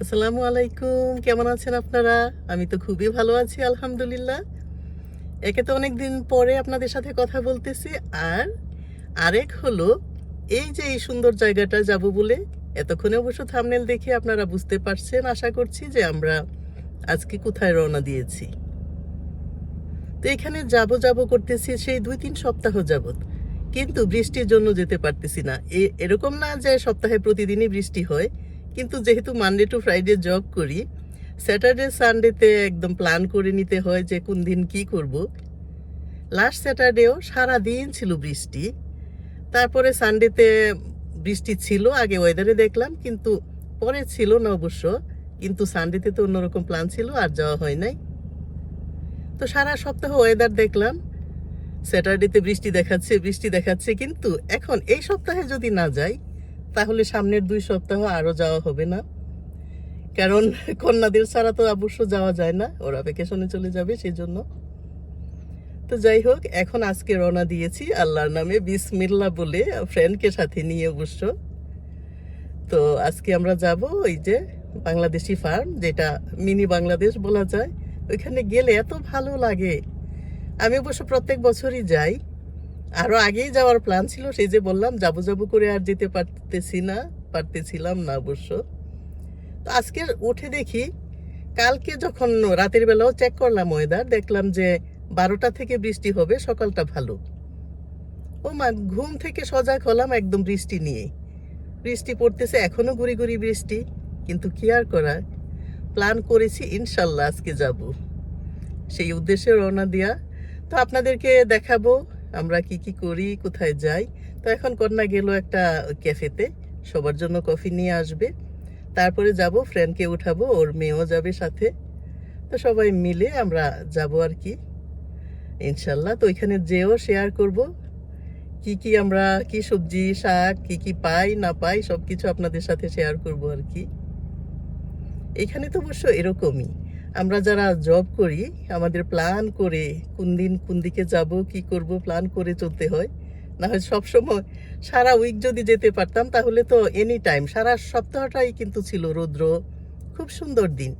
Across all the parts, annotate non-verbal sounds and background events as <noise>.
আসসালামু আলাইকুম, কেমন আছেন আপনারা? আমি তো খুবই ভালো আছি, আলহামদুলিল্লাহ। একে তো অনেক দিন পরে আপনাদের সাথে কথা বলতেছি, আর আরেক হলো, এই যে এই সুন্দর জায়গাটা যাব বলে, এতক্ষণে অবশ্য থামনেল দেখে আপনারা বুঝতে পারছেন, আশা করছি যে আমরা আজকে কোথায় রওনা দিয়েছি। তো এখানে যাব যাব করতেছি সেই দুই তিন সপ্তাহ যাবত কিন্তু বৃষ্টির জন্য যেতে পারতেছি না। এরকম না যে সপ্তাহে প্রতিদিনই বৃষ্টি হয় কিন্তু যেহেতু মানডে টু ফ্রাইডে জব করি স্যাটারডে সানডেতে একদম প্ল্যান করে নিতে হয় যে কোন দিন কি করব। লাস্ট স্যাটারডেও সারা দিন ছিল বৃষ্টি, তারপরে সানডেতে বৃষ্টি ছিল, আগে ওয়েদারে দেখলাম, কিন্তু পরে ছিল না অবশ্য, কিন্তু সানডেতে তো অন্যরকম প্ল্যান ছিল, আর যাওয়া হয় নাই। তো সারা সপ্তাহ ওয়েদার দেখলাম স্যাটারডেতে বৃষ্টি দেখাচ্ছে বৃষ্টি দেখাচ্ছে, কিন্তু এখন এই সপ্তাহে যদি না যাই তাহলে সামনের দুই সপ্তাহ আরও যাওয়া হবে না। কারণ কন্যাদের ছাড়া তো অবশ্য যাওয়া যায় না, ওরা ভ্যাকেশনে চলে যাবে সেই জন্য তো যাই হোক, এখন আজকে রওনা দিয়েছি আল্লাহর নামে বিসমিল্লা বলে ফ্রেন্ডকে সাথে নিয়ে অবশ্য। তো আজকে আমরা যাব ওই যে বাংলাদেশি ফার্ম যেটা মিনি বাংলাদেশ বলা যায়। ওইখানে গেলে এত ভালো লাগে। আমি অবশ্য প্রত্যেক বছরই যাই। আরও আগেই যাওয়ার প্ল্যান ছিল, সেই যে বললাম, যাব যাব করে আর যেতে পারতেছি না, পারতেছিলাম না অবশ্য। তো আজকে উঠে দেখি, কালকে যখন রাতের বেলাও চেক করলাম ওয়েদার দেখলাম যে বারোটা থেকে বৃষ্টি হবে, সকালটা ভালো। ও মা, ঘুম থেকে সজাগ হলাম একদম বৃষ্টি নিয়ে। বৃষ্টি পড়তেছে, এখনও গুড়ি গুড়ি বৃষ্টি, কিন্তু কি আর করা প্ল্যান করেছি, ইনশাল্লাহ আজকে যাব। সেই উদ্দেশ্যে রওনা দিয়া। তো আপনাদেরকে দেখাবো আমরা কি কি করি, কোথায় যাই। তো এখন কন্যা গেল একটা ক্যাফেতে, সবার জন্য কফি নিয়ে আসবে। তারপরে যাব, ফ্রেন্ডকে উঠাবো, ওর মেয়েও যাবে সাথে। তো সবাই মিলে আমরা যাব আর কি। ইনশাল্লাহ, তো ওইখানে যেও শেয়ার করব। কি কি আমরা, কি সবজি, শাক, কি কি পাই, না পাই সব কিছু আপনাদের সাথে শেয়ার করব আর কি। এখানে তো অবশ্য এরকমই। আমরা যারা জব করি, আমাদের প্ল্যান করে কোন দিন কোন দিকে যাব, কি করব প্ল্যান করে চলতে হয়। না হয় সবসময় সারা উইক যদি যেতে পারতাম, তাহলে তো এনি টাইম সারা সপ্তাহটাই কিন্তু ছিল রৌদ্র। খুব সুন্দর দিন।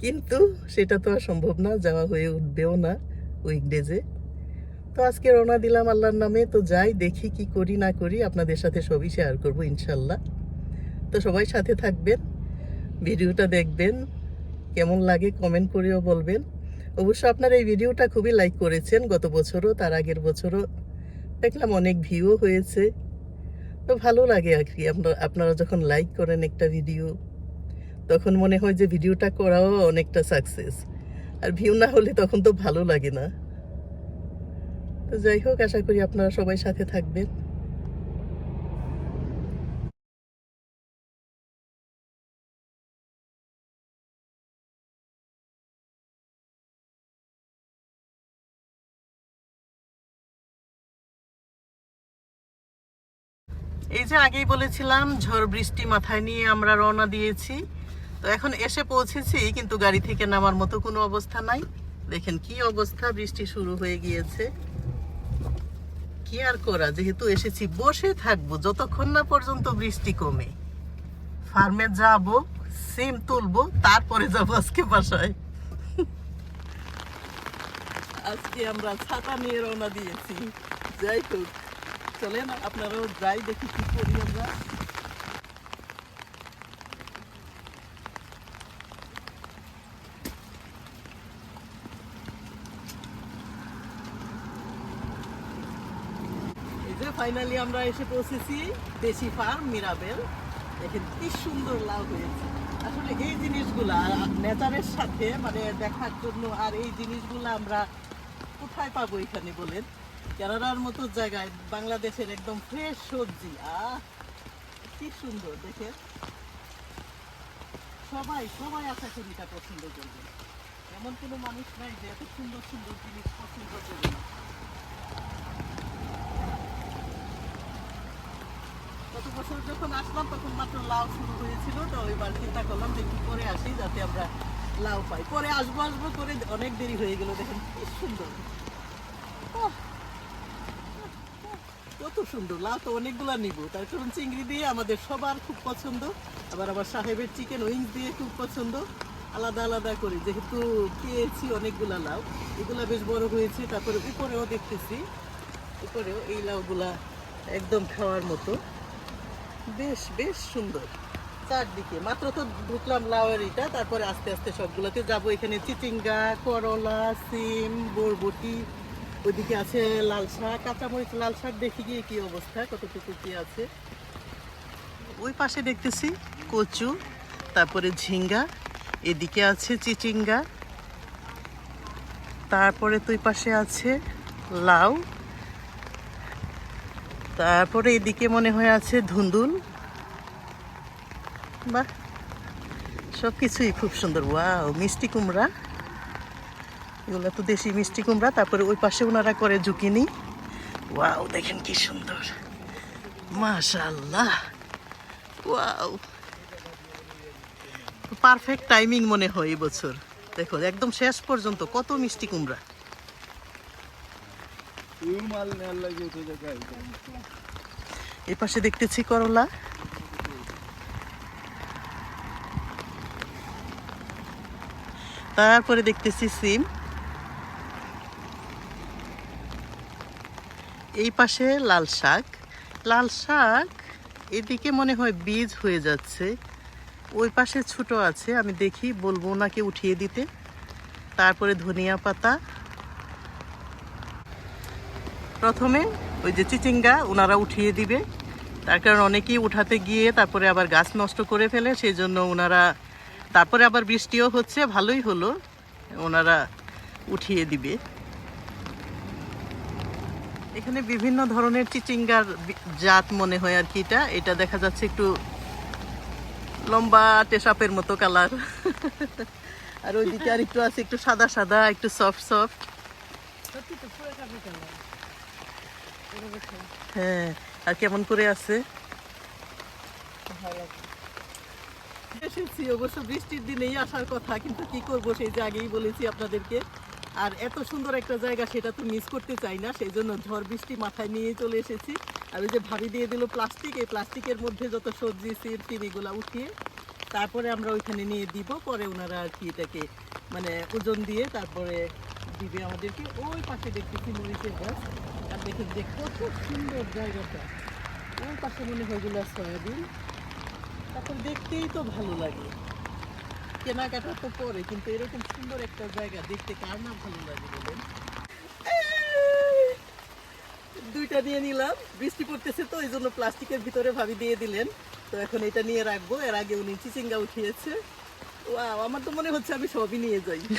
কিন্তু সেটা তো আর সম্ভব না, যাওয়া হয়ে উঠবেও না উইকডেজে তো আজকে রওনা দিলাম আল্লাহর নামে। তো যাই, দেখি কি করি, না করি, আপনাদের সাথে সবই শেয়ার করব ইনশাল্লাহ। তো সবাই সাথে থাকবেন, ভিডিওটা দেখবেন। কেমন লাগে কমেন্ট করেও বলবেন। অবশ্য আপনারা এই ভিডিওটা খুবই লাইক করেছেন। গত বছরও, তার আগের বছরও দেখলাম অনেক ভিউও হয়েছে। তো ভালো লাগে আর কি আপনারা আপনারা যখন লাইক করেন একটা ভিডিও তখন মনে হয় যে ভিডিওটা করাও অনেকটা সাকসেস আর ভিউ না হলে তখন তো ভালো লাগে না। তো যাই হোক, আশা করি আপনারা সবাই সাথে থাকবেন। এই যে আগেই বলেছিলাম, ঝড় বৃষ্টি মাথায় নিয়ে আমরা রওনা দিয়েছি। তো এখন এসে পৌঁছেছি, কিন্তু গাড়ি থেকে নামার মতো কোনো অবস্থা নাই। দেখেন কি অবস্থা, বৃষ্টি শুরু হয়ে গিয়েছে। কি আর করা, যেহেতু এসেছি, বসে থাকব, যতক্ষণ না পর্যন্ত বৃষ্টি কমে। ফার্মে যাব, সিম তুলবো, তারপরে যাব আজকে বাসায়। আজকে আমরা ছাতা নিয়ে রওনা দিয়েছি। যাই হোক। চলেন, আপনারাও যাই, দেখি কি করি আমরা। ফাইনালি আমরা এসে পৌঁছেছি দেশি ফার্ম মিরাবেল দেখেন কি সুন্দর লাভ হয়েছে। আসলে এই জিনিসগুলা নেচারের সাথে মানে দেখার জন্য আর এই জিনিসগুলো আমরা কোথায় পাবো এখানে বলেন? কেরালার মতো জায়গায় বাংলাদেশের একদম ফ্রেশ সবজি। আহ, কি সুন্দর দেখে সবাই সবাই আশা করি এটা পছন্দ করবে। এমন কোনো মানুষ নাই যে এত সুন্দর সুন্দর জিনিস পছন্দ করবে না। গত বছর যখন আসলাম, তখন মাত্র লাউ শুরু হয়েছিল, তো এবার চিন্তা করলাম যে কি করে আসি, যাতে আমরা লাউ পাই। পরে আসব আসব করে অনেক দেরি হয়ে গেল, দেখেন, কি সুন্দর। কত সুন্দর, লাউ তো অনেকগুলা নিব। তার কারণ চিংড়ি দিয়ে আমাদের সবার খুব পছন্দ। আবার আমার সাহেবের চিকেন উইংস দিয়ে খুব পছন্দ। আলাদা আলাদা করে, যেহেতু পেয়েছি অনেকগুলা লাউ। এগুলা বেশ বড় হয়েছে, তারপরে উপরেও দেখতেছি। উপরেও এই লাউগুলা একদম খাওয়ার মতো। বেশ বেশ সুন্দর। চারদিকে, মাত্র তো ঢুকলাম লাউয়ের এটা তারপরে আস্তে আস্তে সবগুলোতে যাব। এখানে চিচিঙ্গা, করলা, সিম, বরবটি ওইদিকে আছে লাল শাক, কাঁচামরিচ লাল শাক, দেখি গিয়ে কি অবস্থা, কতটুকু কি আছে। ওই পাশে দেখতেছি কচু, তারপরে ঝিঙ্গা, এদিকে আছে চিচিঙ্গা, তারপরে তুই পাশে আছে লাউ, তারপরে এদিকে মনে হয় আছে ধুন্দুল। বাহ সব কিছুই খুব সুন্দর, ওয়াও, মিষ্টি কুমড়া। এগুলো তো দেশি মিষ্টি কুমড়া তারপরে ওই পাশে ওনারা করে জুকিনি ওয়াও দেখেন কি সুন্দর। মাশাল্লাহ ওয়াও। পারফেক্ট টাইমিং মনে হয় এই বছর। দেখো একদম শেষ পর্যন্ত কত মিষ্টি কুমড়া। এই পাশে দেখতেছি করলা। তারপরে দেখতেছি সিম। এই পাশে লাল শাক। লাল শাক এদিকে মনে হয় বীজ হয়ে যাচ্ছে। ওই পাশে ছোট আছে, আমি দেখি, বলব ওনাকে উঠিয়ে দিতে। তারপরে ধনিয়া পাতা। প্রথমে ওই যে চিচিঙ্গা ওনারা উঠিয়ে দিবে। তার কারণ অনেকেই উঠাতে গিয়ে তারপরে আবার গাছ নষ্ট করে ফেলে সেই জন্য ওনারা, তারপরে আবার বৃষ্টিও হচ্ছে, ভালোই হলো। ওনারা উঠিয়ে দিবে। এখানে বিভিন্ন ধরনের চিচিঙ্গার জাত মনে হয় আর কি এটা। এটা দেখা যাচ্ছে একটু লম্বা টেসাপের মতো কালার। আর ওইদিকে আর একটু আছে একটু সাদা সাদা একটু সফট সফট হ্যাঁ আর কেমন করে আছে। এসেছি অবশ্য বৃষ্টির দিনেই আসার কথা কিন্তু কি করব সেই যে আগেই বলেছি আপনাদেরকে। আর এত সুন্দর একটা জায়গা সেটা তো মিস করতে চাই না সেই জন্য ঝড় বৃষ্টি মাথায় নিয়ে চলে এসেছি। আর ওই যে ভাবি দিয়ে দিল প্লাস্টিক এই প্লাস্টিকের মধ্যে যত সবজি সির এগুলা উঠিয়ে তারপরে আমরা ওইখানে নিয়ে দিব, পরে ওনারা আর কি এটাকে মানে ওজন দিয়ে তারপরে দিবে আমাদেরকে। ওই পাশে দেখতেছি মরিচের গাছ। আর দেখুন যে কত সুন্দর জায়গাটা। ওই পাশে মনে হয় সয়াবিন। তখন দেখতেই তো ভালো লাগে। কেনাকাটা তো পরে, কিন্তু এরকম সুন্দর একটা জায়গা দেখতে কার না ভালো লাগে বলেন? দুইটা নিয়ে নিলাম, বৃষ্টি পড়তেছে তো এই জন্য প্লাস্টিকের ভিতরে ভাবি দিয়ে দিলেন। তো এখন এটা নিয়ে রাখব, এর আগে উনি চিচিঙ্গা উঠিয়েছে। ওয়াও, আমার তো মনে হচ্ছে আমি সবই নিয়ে যাই। <laughs>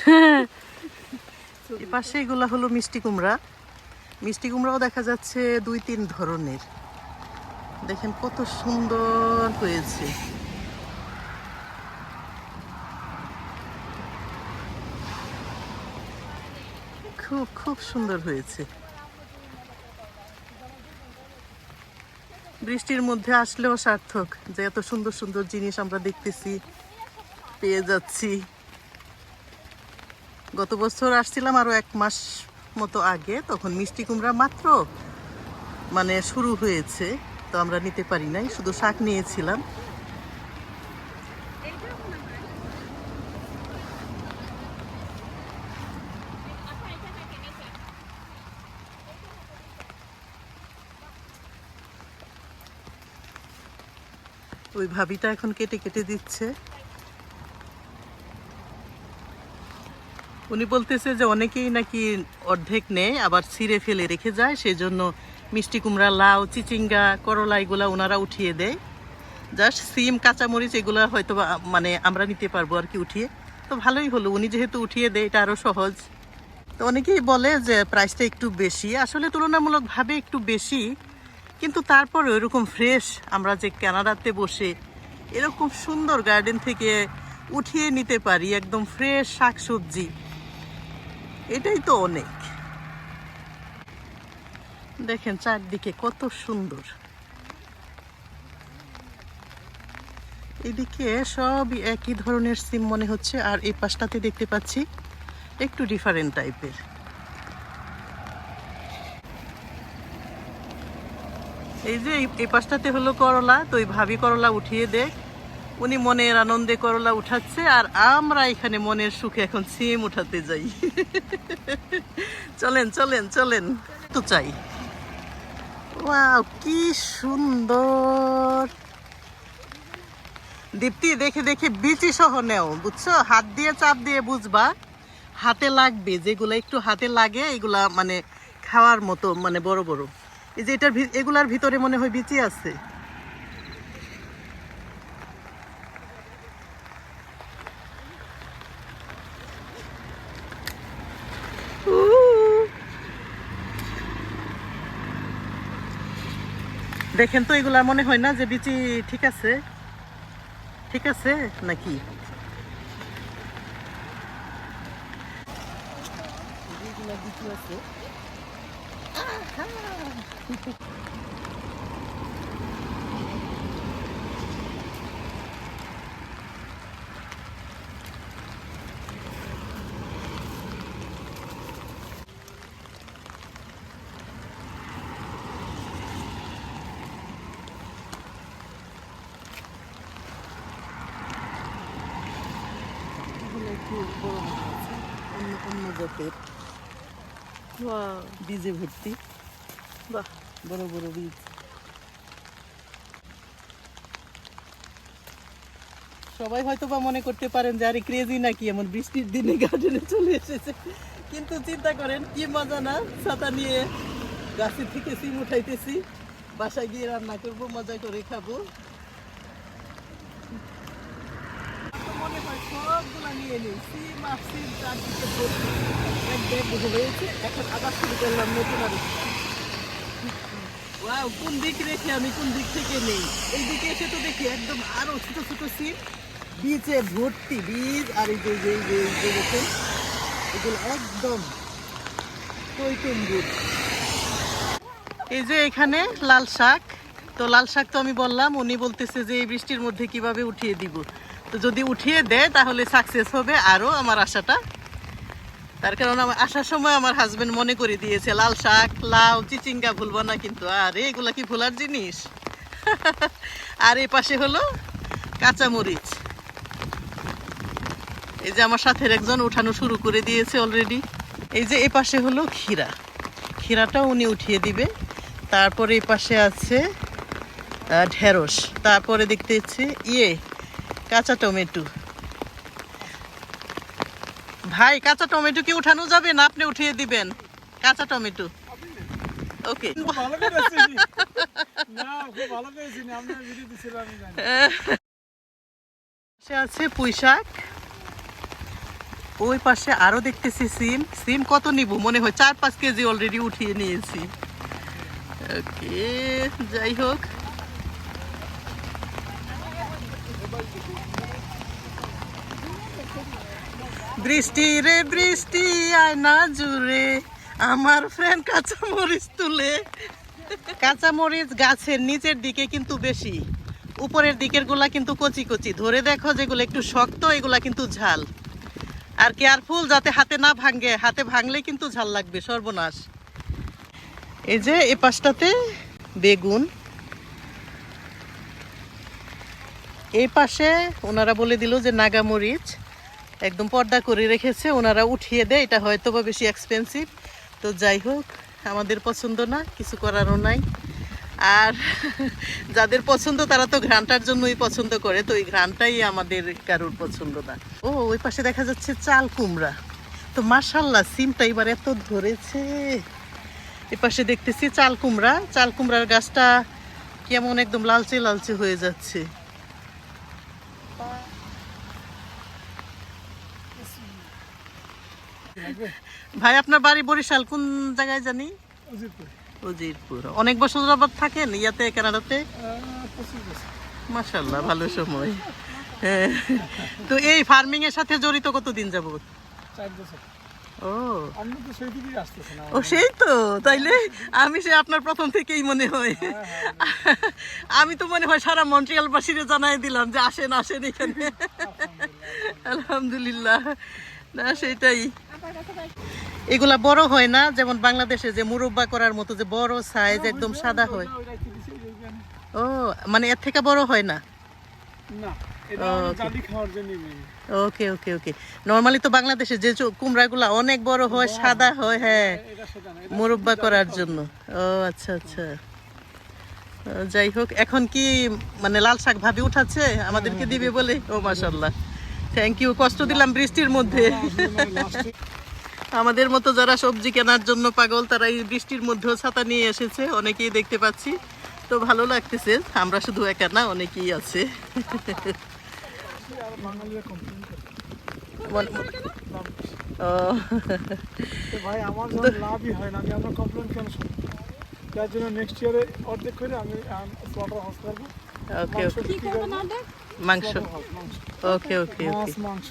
পাশে এগুলা হলো মিষ্টি কুমড়া। মিষ্টি কুমড়াও দেখা যাচ্ছে দুই তিন ধরনের। দেখেন কত সুন্দর হয়েছে। খুব খুব সুন্দর হয়েছে। বৃষ্টির মধ্যে আসলেও সার্থক, যে এত সুন্দর সুন্দর জিনিস আমরা দেখতেছি, পেয়ে যাচ্ছি। গত বছর আসছিলাম আরও এক মাস মতো আগে, তখন মিষ্টি কুমড়া মাত্র মানে শুরু হয়েছে, তো আমরা নিতে পারি নাই, শুধু শাক নিয়েছিলাম। ওই ভাবিটা এখন কেটে কেটে দিচ্ছে। উনি বলতেছে যে অনেকেই নাকি অর্ধেক নেয়, আবার ছিঁড়ে ফেলে রেখে যায়। সেই জন্য মিষ্টি কুমড়া, লাউ, চিচিঙ্গা, করলা এগুলা ওনারা উঠিয়ে দেয়। জাস্ট সিম, কাঁচামরিচ এগুলো হয়তো মানে আমরা নিতে পারব আর কি উঠিয়ে। তো ভালোই হলো, উনি যেহেতু উঠিয়ে দেয়, এটা আরও সহজ। তো অনেকেই বলে যে প্রাইসটা একটু বেশি। আসলে তুলনামূলকভাবে একটু বেশি। কিন্তু তারপরে ওইরকম ফ্রেশ আমরা যে কানাডাতে বসে এরকম সুন্দর গার্ডেন থেকে উঠিয়ে নিতে পারি, একদম ফ্রেশ শাকসবজি। এটাই তো অনেক। দেখেন চারদিকে কত সুন্দর। এদিকে সব একই ধরনের সিম মনে হচ্ছে, আর এই পাশটাতে দেখতে পাচ্ছি একটু ডিফারেন্ট টাইপের এই যে এই- পাশটাতে হলো করলা, তো ওই ভাবি করলা উঠিয়ে দেখ উনি মনের আনন্দে করলা উঠাচ্ছে, আর আমরা এখানে মনের সুখে এখন সিম উঠাতে যাই। চলেন চলেন চলেন। তো চাই। ওয়াও, কি সুন্দর। দীপ্তি, দেখে দেখে বিচি সহ নেও, বুঝছ? হাত দিয়ে, চাপ দিয়ে বুঝবা। হাতে লাগবে, যেগুলা একটু হাতে লাগে, এগুলা মানে খাওয়ার মতো মানে বড় বড়। এই যে এটার এগুলার ভিতরে মনে হয় বিচি আছে। দেখেন তো, এগুলা মনে হয় না যে বিচি ঠিক আছে? ঠিক আছে নাকি? বিচি আছে এগুলো একটু বড় বড় আছে অন্য অন্য জাতের বীজে ভর্তি বাহ। বড় বড় বীজ। সবাই হয়তো বা মনে করতে পারেন যে, আরে ক্রেজি নাকি? এমন বৃষ্টির দিনে গার্ডেনে চলে এসেছে। কিন্তু চিন্তা করেন, কি মজা না? ছাতা নিয়ে গাছের থেকে সিম উঠাইতেছি। বাসায় গিয়ে রান্না করব, মজা করে খাব। মনে হয় সবগুলা নিয়ে নিই। সিম আর সিম চারদিকে এক ব্যাগ হয়েছে, এখন আবার শুরু করলাম নতুন আর ওয়াও কোন দিক রেখে আমি কোন দিক থেকে নেই? এই দিকে এসে তো দেখি একদম আরও ছোট ছোট সিম বীজে ভর্তি বীজ আর এই যে যে যে যে এগুলো একদম টইটুম্বুর এই যে এখানে লাল শাক। তো লাল শাক তো আমি বললাম, উনি বলতেছে যে এই বৃষ্টির মধ্যে কীভাবে উঠিয়ে দিব। তো যদি উঠিয়ে দেয়, তাহলে সাকসেস হবে আরও আমার আশাটা তার কারণ আমার আসার সময় আমার হাজবেন্ড মনে করে দিয়েছে, লাল শাক, লাউ, চিচিঙ্গা ভুলবো না কিন্তু। আরে, এগুলা কি ভোলার জিনিস? <laughs> আর এই পাশে হলো কাঁচামরিচ। এই যে আমার সাথের একজন উঠানো শুরু করে দিয়েছে অলরেডি এই যে এ পাশে হলো ক্ষীরা। ক্ষীরাটাও উনি উঠিয়ে দিবে। তারপরে এই পাশে আছে ঢেঁড়স। তারপরে দেখতে ইয়ে কাঁচা টমেটো। ভাই কাঁচা টমেটো কি উঠানো যাবে না আপনি উঠিয়ে দিবেন? কাঁচা টমেটো। ওকে। আছে পুঁই শাক। ওই পাশে আরও দেখতেছি সিম। সিম কত নিব? মনে হয় চার পাঁচ কেজি অলরেডি উঠিয়ে নিয়েছি। ওকে যাই হোক। বৃষ্টি রে, বৃষ্টি, আয় না জুড়ে। আমার ফ্রেন্ড কাঁচা মরিচ তুলে। কাঁচা মরিচ গাছের নিচের দিকে কিন্তু বেশি। উপরের দিকেরগুলা কিন্তু কচি কচি। ধরে দেখো যেগুলো একটু শক্ত, এগুলা কিন্তু ঝাল। আর কেয়ারফুল যাতে হাতে না ভাঙে, হাতে ভাঙলে কিন্তু ঝাল লাগবে, সর্বনাশ। এই যে এ পাশটাতে বেগুন। এই পাশে ওনারা বলে দিল যে নাগামরিচ একদম পর্দা করে রেখেছে, ওনারা উঠিয়ে দেয়। এটা হয়তো বা বেশি এক্সপেন্সিভ তো যাই হোক, আমাদের পছন্দ না, কিছু করারও নাই। আর <laughs> যাদের পছন্দ, তারা তো ঘ্রানটার জন্যই পছন্দ করে, তো ওই ঘ্রানটাই আমাদের কারোর পছন্দ না। ও, ওই পাশে দেখা যাচ্ছে চাল কুমড়া। তো মার্শাল্লাহ সিমটা এবার এত ধরেছে। এ পাশে দেখতেছি চাল কুমড়া। চাল কুমড়ার গাছটা কেমন একদম লালচে লালচে হয়ে যাচ্ছে। ভাই আপনার বাড়ি বরিশাল কোন জায়গায় জানি? উজিরপুর অনেক বছর যাবত থাকেন ইয়াতে কানাডাতে? মাশাল্লাহ ভালো সময়। হ্যাঁ। তো এই ফার্মিং এর সাথে জড়িত কতদিন যাবত ও। সেই ও সেই তো। তাইলে আমি সে আপনার প্রথম থেকেই মনে হয়। আমি তো মনে হয় সারা মন্ট্রিয়াল বাসীরে জানাই দিলাম যে আসেন আসেন এখানে। আলহামদুলিল্লাহ। না সেটাই এগুলা বড় হয় না যেমন বাংলাদেশে যে মুরব্বা করার মতো যে বড় সাইজ একদম সাদা হয়? ও মানে এর থেকে বড় হয় না? ওকে ওকে ওকে নর্মালি তো বাংলাদেশে যে কুমড়াগুলো অনেক বড় হয় সাদা হয় হ্যাঁ। মুরব্বা করার জন্য। ও আচ্ছা আচ্ছা। যাই হোক এখন কি মানে লাল শাক ভাবি উঠাচ্ছে? আমাদেরকে দিবে বলে? ও মাশাল্লাহ থ্যাংক ইউ কষ্ট দিলাম বৃষ্টির মধ্যে। আমাদের মতো যারা সবজি কেনার জন্য পাগল তারা এই বৃষ্টির মধ্যেও ছাতা নিয়ে এসেছে। অনেকেই দেখতে পাচ্ছি। তো ভালো লাগতেছে। আমরা শুধু একা না অনেকেই আছে। ভাই আমার লাভই হয় না আমি আমরা কমপ্লেন কেন যার জন্য নেক্সট ইয়ারে অর্ধেক করে আমি স্লটার হাউস করব। ওকে ওকে বিক্রি করব মাংস। ওকে ওকে মাংস।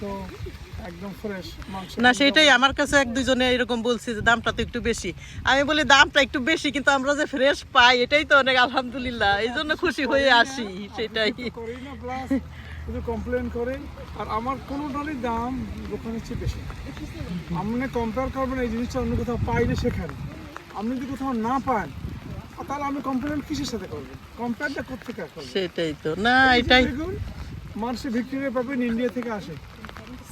একদম ফ্রেশ মাংস। না সেটাই আমার কাছে এক দুজনে এরকম বলছে যে দামটা তো একটু বেশি। আমি বলি দামটা একটু বেশি কিন্তু আমরা যে ফ্রেশ পাই এটাই তো অনেক আলহামদুলিল্লাহ। এই জন্য খুশি হয়ে আসি সেটাই। শুধু কমপ্লেন করে। আর আমার কোনোটারই দাম দোকানের চেয়ে বেশি। আপনি কম্পেয়ার করবেন এই জিনিসটা অন্য কোথাও পাই না সেখানে। আপনি যদি কোথাও না পান তাহলে আমি কমপ্লেন কিসের সাথে করবেন কম্পেয়ারটা কোথেকে করবেন সেটাই তো। না এটাই। মার্সে ভিক্টোরিয়া পাবেন ইন্ডিয়া থেকে আসে।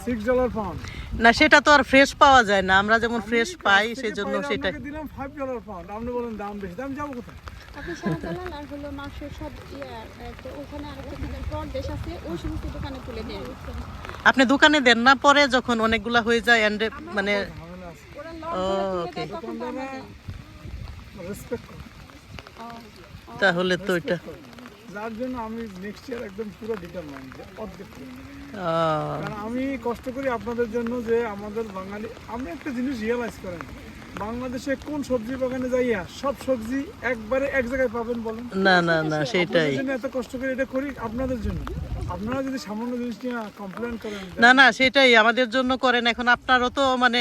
সিক্স ডলার পাউন্ড না সেটা তো আর ফ্রেশ পাওয়া যায় না আমরা যেমন ফ্রেশ পাই সেজন্য সেটাই দিলাম ফাইভ ডলার পাউন্ড আপনি বলেন দাম বেশি দাম যাব কোথায়? আপনি শাহজালাল আর হলো মাসের সব ইয়ে ওখানে আরেকটা কি যেন আছে ওই সমস্ত দোকানে তুলে দেন। আপনি দোকানে দেন না পরে যখন অনেকগুলা হয়ে যায় এন্ড মানে ঝামেলা আছে। ওরা ও, লট okay. তুলে দেয় তখন তো আমরা দেই। রেসপেক্ট করে। ও, তাহলে তো এটা যার জন্য আমি নেক্সট ইয়ার একদম পুরো ডিটারমাইন্ড যে অর্ধেক কারণ আমি কষ্ট করি আপনাদের জন্য যে আমাদের বাঙালি আমি একটা জিনিস রিয়েলাইজ করেন বাংলাদেশে কোন সবজি বাগানে যাইয়া সব সবজি একবারে এক জায়গায় পাবেন বলেন? না না না সেটাই। জন্য এত কষ্ট করে এটা করি আপনাদের জন্য। আপনারা যদি সামান্য জিনিস নিয়ে কমপ্লেন করেন না না সেটাই আমাদের জন্য করেন। এখন আপনারও তো মানে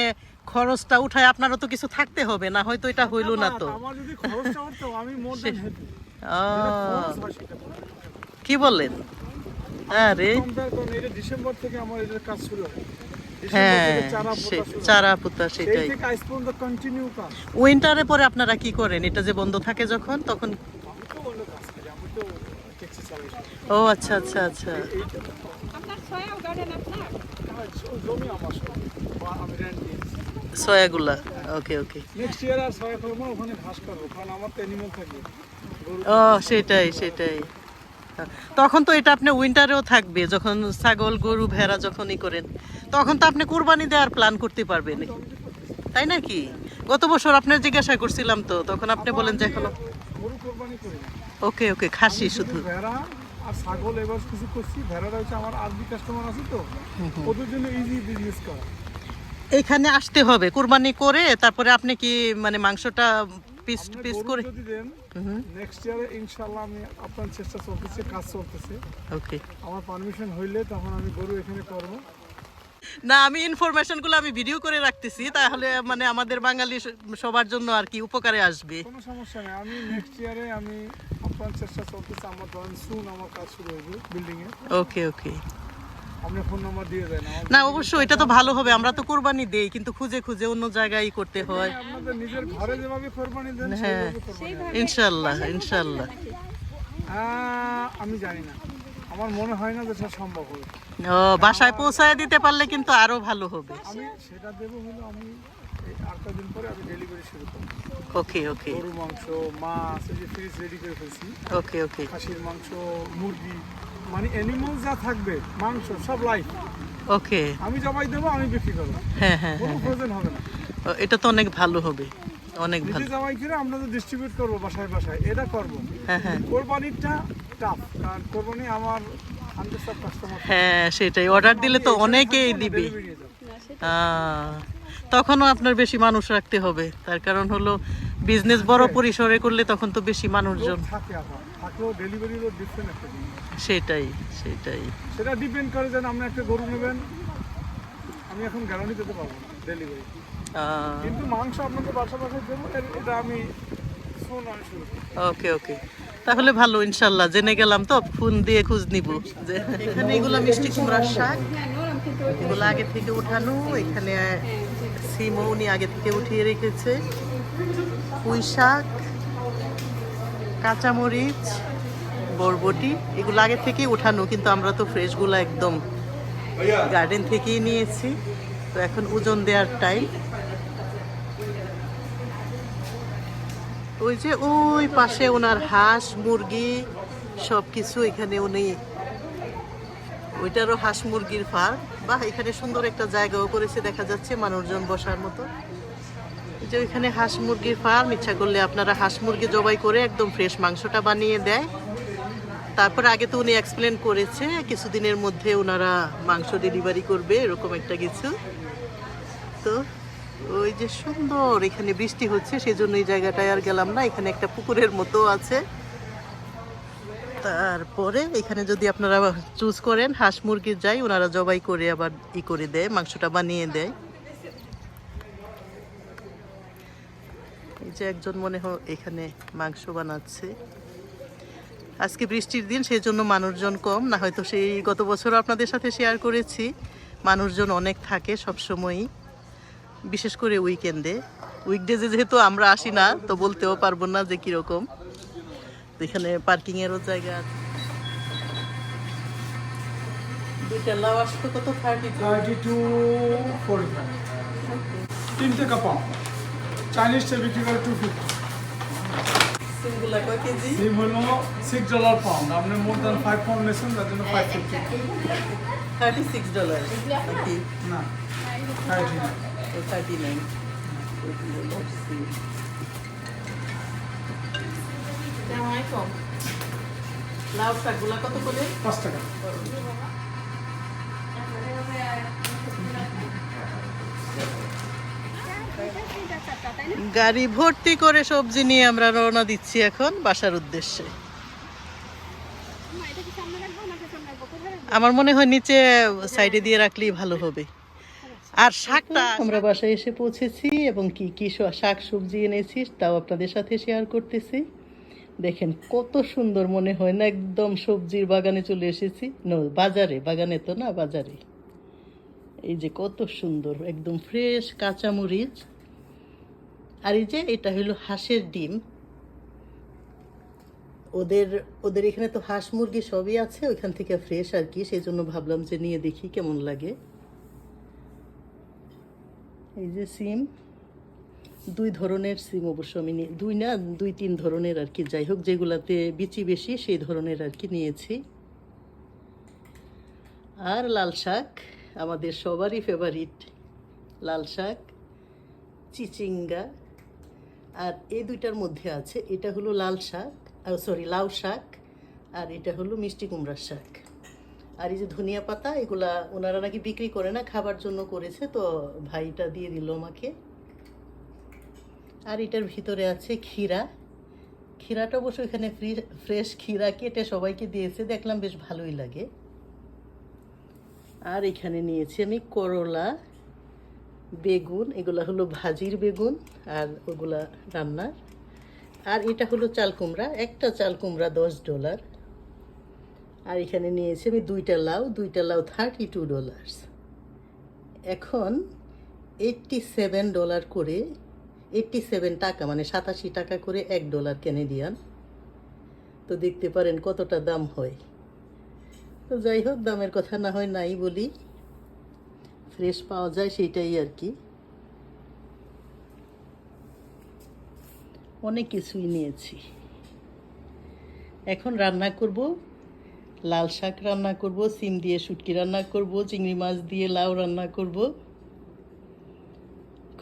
খরচটা উঠায় আপনারও তো কিছু থাকতে হবে না হয়তো এটা হইল না তো। আমার যদি খরচটা হতো আমি মোর দেন হ্যাপি আহ, কি বলেন আরে এটা ডিসেম্বর থেকে আমার এটার কাজ শুরু হয়। হ্যাঁ হয়। কন্টিনিউ উইন্টারে পরে আপনারা কি করেন? এটা যে বন্ধ থাকে যখন তখন কাজ ও আচ্ছা আচ্ছা আচ্ছা। জমি আমার আমি রেন্ট সয়াগুলা। ওকে ওকে নেক্সট ইয়ার আর ছয় করব ওখানে ঘাস করব কারণ আমার তো অ্যানিমাল থাকবে ও সেটাই সেটাই। তখন তো এটা আপনি উইন্টারেও থাকবে যখন ছাগল গরু ভেড়া যখনই করেন তখন তো আপনি কুরবানি দেওয়ার প্ল্যান করতে পারবেন। তাই নাকি? গত বছর আপনার জিজ্ঞাসা করছিলাম তো তখন আপনি বলেন যে এখনও। ওকে ওকে খাসি শুধু। ভেড়া আর ছাগল এবার কিছু করছি ভেড়াটা হচ্ছে আমার আরবি কাস্টমার আছে তো ওদের জন্য ইজি বিজনেস করা। এখানে আসতে হবে কুরবানি করে তারপরে আপনি কি মানে মাংসটা পিস পিস করে নেক্সট ইয়ারে ইনশাল্লাহ আমি আপনার চেষ্টা চলতেছে কাজ চলতেছে। ওকে আমার পারমিশন হইলে তখন আমি গরু এখানে করব। না আমি ইনফরমেশনগুলো আমি ভিডিও করে রাখতেছি তাহলে মানে আমাদের বাঙালি সবার জন্য আর কি উপকারে আসবে। কোনো সমস্যা নেই আমি নেক্সট ইয়ারে আমি আপনার চেষ্টা চলতেছে আমার ধরেন সুন আমার কাজ শুরু হইবে বিল্ডিং এ ওকে ওকে না অবশ্যই এটা তো ভালো হবে আমরা তো কোরবানি দেই কিন্তু খুঁজে খুঁজে অন্য জায়গায় করতে হয়। হ্যাঁ। ইনশাল্লাহ ইনশাল্লাহ আমি জানি না। আমার মনে হয় না যে সেটা সম্ভব হবে। ও বাসায় পৌঁছায় দিতে পারলে কিন্তু আরও ভালো হবে। আমি সেটা দেবো হলো আমি আটটা দিন পরে আমি ডেলিভারি শুরু করব। ওকে ওকে গরু মাংস মাছ এই যে ফ্রিজ রেডি করে ফেলছি। ওকে ওকে খাসির মাংস মুরগি। মানে অ্যানিমাল যা থাকবে মাংস সব লাইফ ওকে আমি জবাই দেবো আমি বিক্রি করব। হ্যাঁ হ্যাঁ কোনো হ্যাঁ প্রয়োজন হবে না। এটা তো অনেক ভালো হবে। অনেক ভালো। জবাই করে আমরা তো ডিস্ট্রিবিউট করব বাসায় বাসায়। এটা করব। হ্যাঁ হ্যাঁ। কোরবানিটা টাফ কারণ কোরবানি আমার হ্যাঁ সেটাই। অর্ডার দিলে তো অনেকেই দিবে। তখনও আপনার বেশি মানুষ রাখতে হবে। তার কারণ হলো বিজনেস বড় পরিসরে করলে তখন তো বেশি মানুষজন থাকে থাকলেও ডেলিভারিরও ডিফারেন্ট একটা জিনিস সেটাই সেটাই। সেটা ডিপেন্ড করে যেন আপনি একটা গরু নেবেন আমি এখন গ্যারান্টি দিতে পারব না ডেলিভারি কিন্তু মাংস আপনাকে বাসা বাসায় দেবো এটা আমি ওকে ওকে। তাহলে ভালো ইনশাল্লাহ। জেনে গেলাম তো ফোন দিয়ে খোঁজ নিব যে এখানে এগুলো মিষ্টি কুমড়ার শাক এগুলো আগে থেকে উঠানো এখানে সিমও উনি আগে থেকে উঠিয়ে রেখেছে। পুঁই শাক কাঁচামরিচ, বরবটি, এগুলো আগে থেকেই উঠানো, কিন্তু আমরা তো ফ্রেশগুলো একদম গার্ডেন থেকেই নিয়েছি। তো এখন ওজন দেওয়ার টাইম ওই যে ওই পাশে ওনার হাঁস, মুরগি সব কিছু এখানে উনি, ওইটারও হাঁস মুরগির ফার্ম বাহ, এখানে সুন্দর একটা জায়গাও করেছে, দেখা যাচ্ছে মানুষজন বসার মতো। যে ওইখানে হাঁস মুরগির ফার্ম, ইচ্ছা করলে আপনারা হাঁস মুরগি জবাই করে একদম ফ্রেশ মাংসটা বানিয়ে দেয়। তারপর আগে তো উনি এক্সপ্লেন করেছে, কিছুদিনের মধ্যে ওনারা মাংস ডেলিভারি করবে, এরকম একটা কিছু। তো ওই যে সুন্দর, এখানে বৃষ্টি হচ্ছে সেই জন্য এই জায়গাটায় আর গেলাম না, এখানে একটা পুকুরের মতো আছে। তারপরে এখানে যদি আপনারা চুজ করেন, হাঁস মুরগির যাই ওনারা জবাই করে আবার ই করে দেয়, মাংসটা বানিয়ে দেয়। এই যে একজন মনে হয় এখানে মাংস বানাচ্ছে। আজকে বৃষ্টির দিন সেই জন্য মানুষজন কম। না, হয়তো সেই গত বছর আপনাদের সাথে শেয়ার করেছি। মানুষজন অনেক থাকে সব সময়ই বিশেষ করে উইকেন্ডে উইকডেজে যেহেতু আমরা আসি না, তো বলতেও পারব না যে কীরকম। এখানে পার্কিংয়েরও জায়গা আছে। কত? থার্টি থার্টি টু কাপা চাইনিজটা বিক্রি করে টু ফিফটি কয় কেজি সিম হলো সিক্স ডলার পাউন্ড আপনি মোর দ্যান ফাইভ পাউন্ড নেছেন তার জন্য five fifty thirty six dollar না থার্টি না থার্টি নাইন লাউ শাকগুলা কত করে? পাঁচ টাকা। গাড়ি ভর্তি করে সবজি নিয়ে আমরা রওনা দিচ্ছি এখন বাসার উদ্দেশ্যে। আমার মনে হয় নিচে সাইডে দিয়ে রাখলেই ভালো হবে। আর শাকটা আমরা বাসায় এসে পৌঁছেছি এবং কি কি শাক সবজি এনেছি তাও আপনাদের সাথে শেয়ার করতেছি। দেখেন কত সুন্দর মনে হয় না একদম সবজির বাগানে চলে এসেছি। নো বাজারে বাগানে তো না বাজারে। এই যে কত সুন্দর একদম ফ্রেশ কাঁচামরিচ। আর এই যে এটা হলো হাঁসের ডিম। ওদের ওদের এখানে তো হাঁস মুরগি সবই আছে, ওইখান থেকে ফ্রেশ আর কি, সেই জন্য ভাবলাম যে নিয়ে দেখি কেমন লাগে। এই যে সিম, দুই ধরনের সিম অবশ্য আমি দুই না, দুই তিন ধরনের আর কি, যাই হোক, যেগুলাতে বিচি বেশি, সেই ধরনের আর কি নিয়েছি। আর লাল শাক, আমাদের সবারই ফেভারিট লাল শাক, চিচিঙ্গা। আর এই দুইটার মধ্যে আছে, এটা হলো লাল শাক সরি লাউ শাক, আর এটা হলো মিষ্টি কুমড়ার শাক। আর এই যে ধনিয়া পাতা, এগুলা ওনারা নাকি বিক্রি করে না, খাবার জন্য করেছে, তো ভাইটা দিয়ে দিল আমাকে। আর এটার ভিতরে আছে ক্ষীরা। ক্ষীরাটা অবশ্য এখানে ফ্রেশ ক্ষীরা কেটে সবাইকে দিয়েছে, দেখলাম বেশ ভালোই লাগে। আর এখানে নিয়েছি আমি করলা। বেগুন, এগুলা হলো ভাজির বেগুন আর ওগুলা রান্নার আর এটা হলো চাল কুমড়া, একটা চাল কুমড়া দশ ডলার। আর এখানে নিয়েছি আমি দুইটা লাউ দুইটা লাউ থার্টি টু ডলার্স এখন এইটটি সেভেন ডলার করে এইটটি সেভেন টাকা মানে সাতাশি টাকা করে এক ডলার কেনে ক্যানেডিয়ান তো দেখতে পারেন কতটা দাম হয়। তো যাই হোক, দামের কথা না হয় নাই বলি। ফ্রেশ পাওয়া যায় সেইটাই আর কি। অনেক কিছুই নিয়েছি। এখন রান্না করব, লাল শাক রান্না করব, সিম দিয়ে শুটকি রান্না করব, চিংড়ি মাছ দিয়ে লাউ রান্না করব।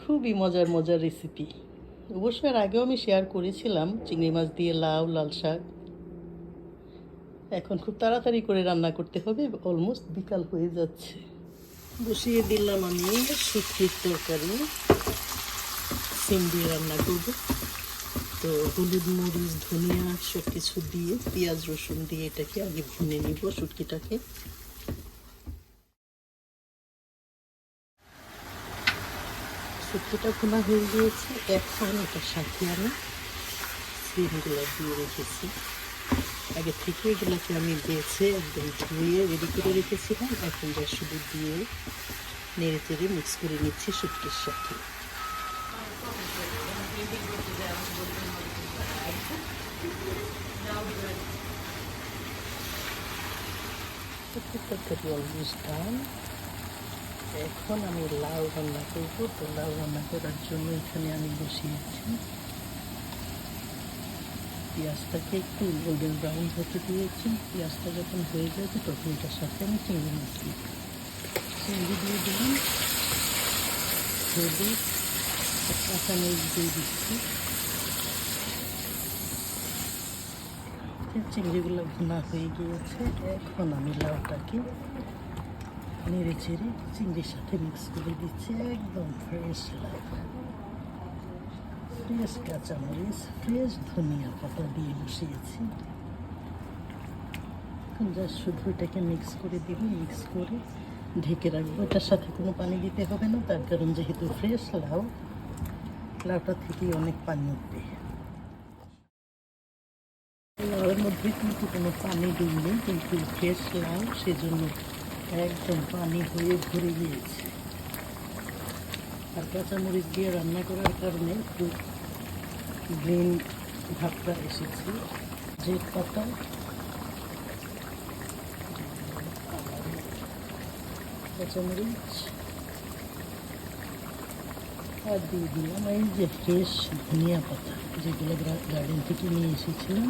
খুবই মজার মজার রেসিপি অবশ্য এর আগেও আমি শেয়ার করেছিলাম, চিংড়ি মাছ দিয়ে লাউ, লাল শাক। এখন খুব তাড়াতাড়ি করে রান্না করতে হবে অলমোস্ট বিকাল হয়ে যাচ্ছে। বসিয়ে দিলাম আমি শুটকির তরকারি। সিম দিয়ে রান্না করব। তো হলুদ মরিচ, ধনিয়া সব কিছু দিয়ে, পেঁয়াজ রসুন দিয়ে এটাকে আগে ভুনে নিব শুটকিটাকে। শুটকিটা ভুনা হয়ে গিয়েছে। এখন এটার সাথে আমি সিমগুলো দিয়ে রেখেছি। আগে থেকে এগুলোকে আমি বেছে একদম ধুয়ে রেডি করে রেখেছিলাম। এখন যা শুধু দিয়ে নেড়ে চেড়ে মিক্স করে নিচ্ছি শুটকির সাথে। তরকারি এখন আমি লাউ রান্না করব। তো লাউ রান্না করার জন্য এখানে আমি বসিয়েছি পেঁয়াজটাকে একটু গোল্ডেন ব্রাউন হতে দিয়েছি। পেঁয়াজটা যখন হয়ে যাবে তখন এটার সাথে আমি চিংড়ি মাছ দিই চিংড়ি দিয়ে দিলাম। হলুদ কাঁচা কাঁচামরিচ দিয়ে দিচ্ছি। চিংড়িগুলো ভুনা হয়ে গিয়েছে। এখন আমি লাউটাকে নেড়ে চেড়ে চিংড়ির সাথে মিক্স করে দিচ্ছি। একদম ফ্রেশ লাউ ফ্রেশ কাঁচামরিচ, ফ্রেশ ধনিয়া পাতা দিয়ে বসিয়েছি। এখন জাস্ট শুধু মিক্স করে দিব মিক্স করে ঢেকে রাখব। এটার সাথে কোনো পানি দিতে হবে না, তার কারণ যেহেতু ফ্রেশ লাউ, লাউটা থেকেই অনেক পানি উঠবে। লাউয়ের মধ্যে কিন্তু কোনো পানি দিইনি, কিন্তু ফ্রেশ লাউ সেজন্য একদম পানি হয়ে ভরে গিয়েছে। আর কাঁচামরিচ দিয়ে রান্না করার কারণে একটু গ্রিন ভাবটা এসেছে, যে পাতা কাঁচামরিচ আর দিয়ে দিলাম এই যে ফ্রেশ ধনিয়া পাতা, যেগুলো গার্ডেন থেকে নিয়ে এসেছিলাম।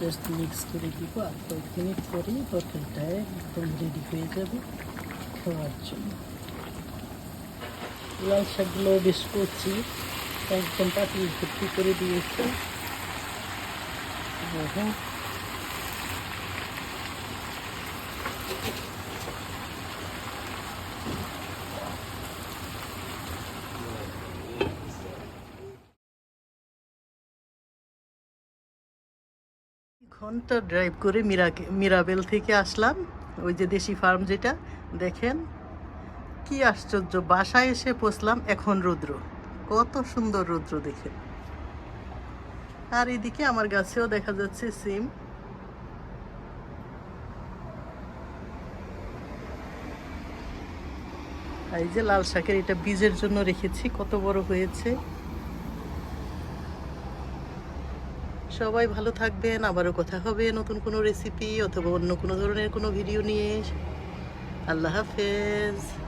জাস্ট মিক্স করে দিব। আর কয়েক মিনিট পরে তরকারিটা একদম রেডি হয়ে যাবে খাওয়ার জন্য। লাল শাকগুলো বেশ করছি। একদম পাটি ভর্তি করে দিয়েছে। ঘণ্টা ড্রাইভ করে মিরাকে মিরাবেল থেকে আসলাম। ওই যে দেশি ফার্ম যেটা, দেখেন। কি আশ্চর্য, বাসায় এসে পৌঁছলাম এখন রুদ্র। কত সুন্দর রুদ্র দেখে। আর এদিকে আমার গাছেও দেখা যাচ্ছে সিম। এই যে লাল শাকের এটা বীজের জন্য রেখেছি, কত বড় হয়েছে। সবাই ভালো থাকবেন, আবারও কথা হবে নতুন কোনো রেসিপি অথবা অন্য কোনো ধরনের কোনো ভিডিও নিয়ে। আল্লাহ হাফেজ।